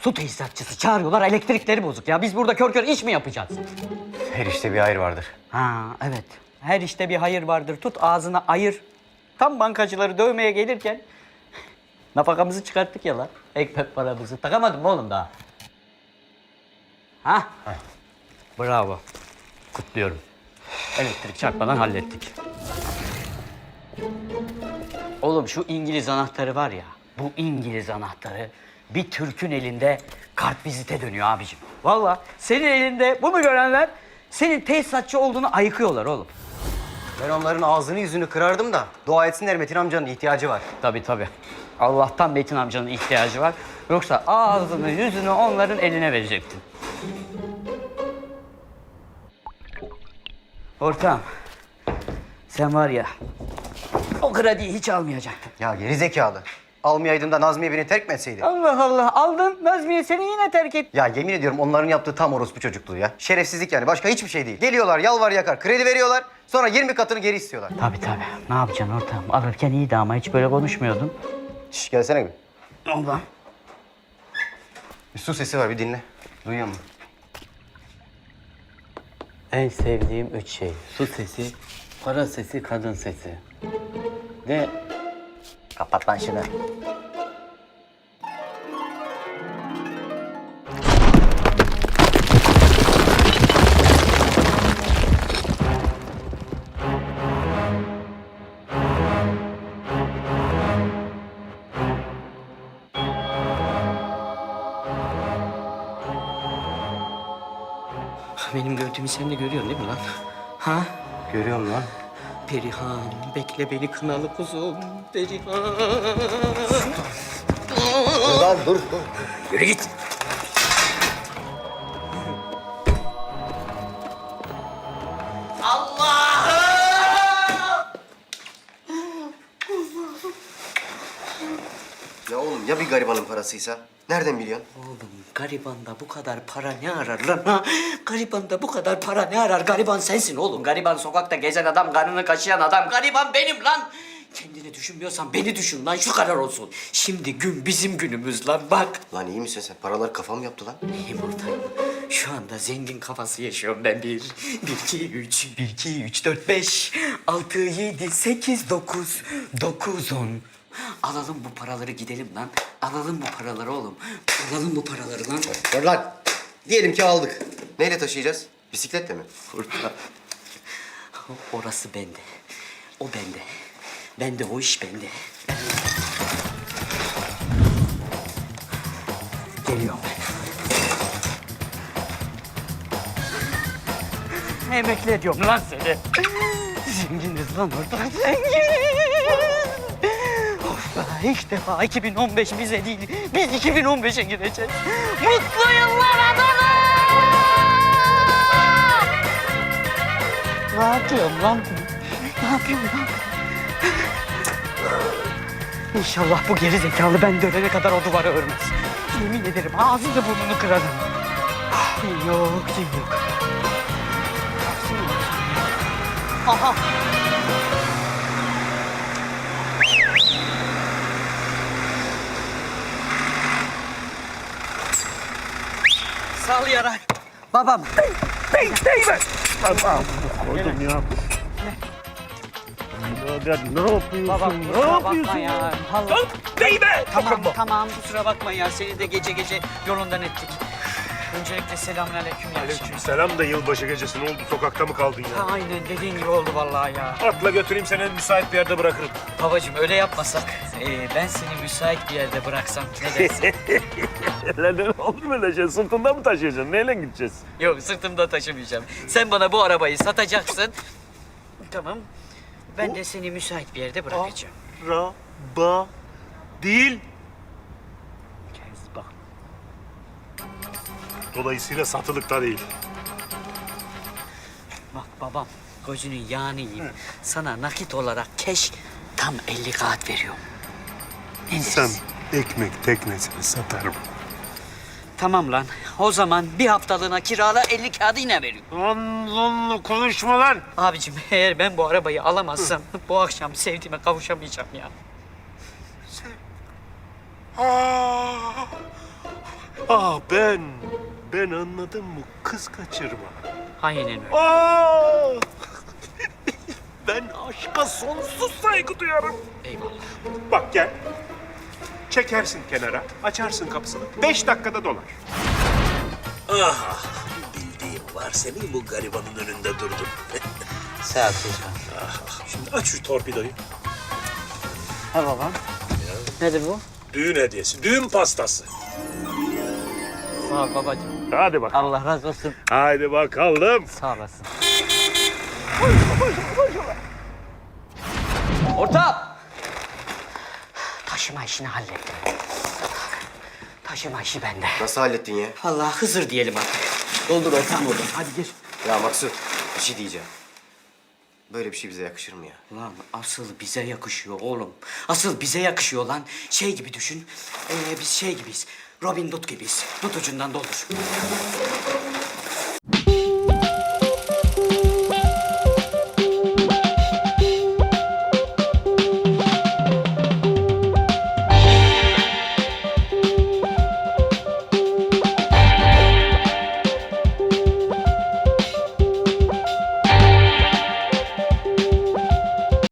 Su tesisatçısı çağırıyorlar elektrikleri bozuk ya. Biz burada kör kör iş mi yapacağız? Her işte bir hayır vardır. Ha evet. Her işte bir hayır vardır. Tut ağzına ayır. Tam bankacıları dövmeye gelirken nafakamızı çıkarttık ya lan. Ekmek paramızı. Takamadım mı oğlum daha? Ha? Bravo. Kutluyorum. Elektrik çarpmadan hallettik. Oğlum şu İngiliz anahtarı var ya, bu İngiliz anahtarı bir Türk'ün elinde kartvizite dönüyor abicim. Vallahi senin elinde bunu görenler senin tesisatçı olduğunu ayıkıyorlar oğlum. Ben onların ağzını yüzünü kırardım da dua etsinler Metin amcanın ihtiyacı var. Tabii tabii. Allah'tan Metin amcanın ihtiyacı var. Yoksa ağzını yüzünü onların eline verecektin. Ortağım, sen var ya o krediyi hiç almayacaktın. Ya geri zekalı. Almayaydın da Nazmiye beni terk mi etseydi? Allah Allah aldın Nazmiye seni yine terk etti. Ya yemin ediyorum onların yaptığı tam orospu çocukluğu ya. Şerefsizlik yani başka hiçbir şey değil. Geliyorlar yalvar yakar kredi veriyorlar sonra 20 katını geri istiyorlar. Tabii tabii. Ne yapacaksın ortağım? Alırken iyiydi ama hiç böyle konuşmuyordun. Şş gelsene bir. Allah. Bir su sesi var bir dinle. Duyuyor musun? En sevdiğim üç şey. Su sesi, para sesi, kadın sesi. Ve Kapat lan şunu. benim gördüğümü sen de görüyorsun değil mi lan? Ha? Görüyorum lan. Perihan, bekle beni kınalı kuzum. Perihan. Lan dur dur. Yürü git. Ya oğlum ya bir garibanın parasıysa? Nereden biliyorsun? Oğlum garibanda bu kadar para ne arar lan ha? Garibanda bu kadar para ne arar? Gariban sensin oğlum. Gariban sokakta gezen adam, karnını kaşıyan adam. Gariban benim lan. Kendini düşünmüyorsan beni düşün lan şu kadar olsun. Şimdi gün bizim günümüz lan bak. Lan iyi misin sen? Paralar kafam yaptı lan. İyiyim ortayım. Şu anda zengin kafası yaşıyorum ben bir. Bir, iki, üç. Bir, iki, üç, dört, beş. Altı, yedi, sekiz, dokuz. Dokuz, on. Alalım bu paraları gidelim lan. Alalım bu paraları oğlum. Alalım bu paraları lan. Dur lan. Diyelim ki aldık. Neyle taşıyacağız? Bisikletle mi? Burada. Orası bende. O bende. Bende o iş bende. Geliyorum. Emekli ediyorum lan seni. Zenginiz lan orada. Zengin. İlk defa 2015 bize değil. Biz 2015'e gireceğiz. Mutlu yıllar adamı! Ne yapıyorum lan? Ne yapıyorum lan? İnşallah bu geri zekalı ben dönene kadar o duvarı örmez. Yemin ederim ağzını burnunu kırarım. Yok cin yok. Aha. Yarar. Babam. Bey, bey, bey. Koydum ya. Birader ne yapıyorsun? Babam ne kusura bakma yapıyorsun ya. Allah. Değme! Tamam tamam kusura bakma ya seni de gece gece yolundan ettik. Öncelikle selamünaleyküm ya. Aleyküm selam da yılbaşı gecesi ne oldu? Sokakta mı kaldın ya? Ha, aynen dediğin gibi oldu vallahi ya. Atla götüreyim seni en müsait bir yerde bırakırım. Babacığım öyle yapmasak e, ben seni müsait bir yerde bıraksam ne dersin? Neden olur mu öyle şey? Sırtında mı taşıyacaksın? Neyle gideceğiz? Yok sırtımda taşımayacağım. Sen bana bu arabayı satacaksın. Tamam. Ben de seni müsait bir yerde bırakacağım. Araba değil. Kes bak. Dolayısıyla satılıkta değil. Bak babam gözünün yağını yiyeyim. Sana nakit olarak keş tam 50 kağıt veriyorum. Ne dersin? ekmek teknesini satarım. Tamam lan. O zaman bir haftalığına kirala 50 kağıdı yine veriyorum. Anlamlı konuşma lan. Abicim eğer ben bu arabayı alamazsam bu akşam sevdiğime kavuşamayacağım ya. Aa, Ah ben, ben anladım bu kız kaçırma. Aynen öyle. Aa! ben aşka sonsuz saygı duyarım. Eyvallah. Bak gel. Çekersin kenara, açarsın kapısını. Beş dakikada dolar. Ah, bildiğim var senin bu garibanın önünde durdun. Sağ ol çocuğum. Şimdi aç şu torpidoyu. Ha babam. Nedir bu? Düğün hediyesi, düğün pastası. Sağ ol babacığım. Hadi bak. Allah razı olsun. Hadi bakalım. Sağ olasın. Orta! Taşıma işini hallettim. Taşıma işi bende. Nasıl hallettin ya? Vallahi Hızır diyelim artık. Doldur ortam orada. Hadi gir. Ya Maksut bir şey diyeceğim. Böyle bir şey bize yakışır mı ya? Lan asıl bize yakışıyor oğlum. Asıl bize yakışıyor lan. Şey gibi düşün. Ee, biz şey gibiyiz. Robin Hood gibiyiz. Tut ucundan doldur.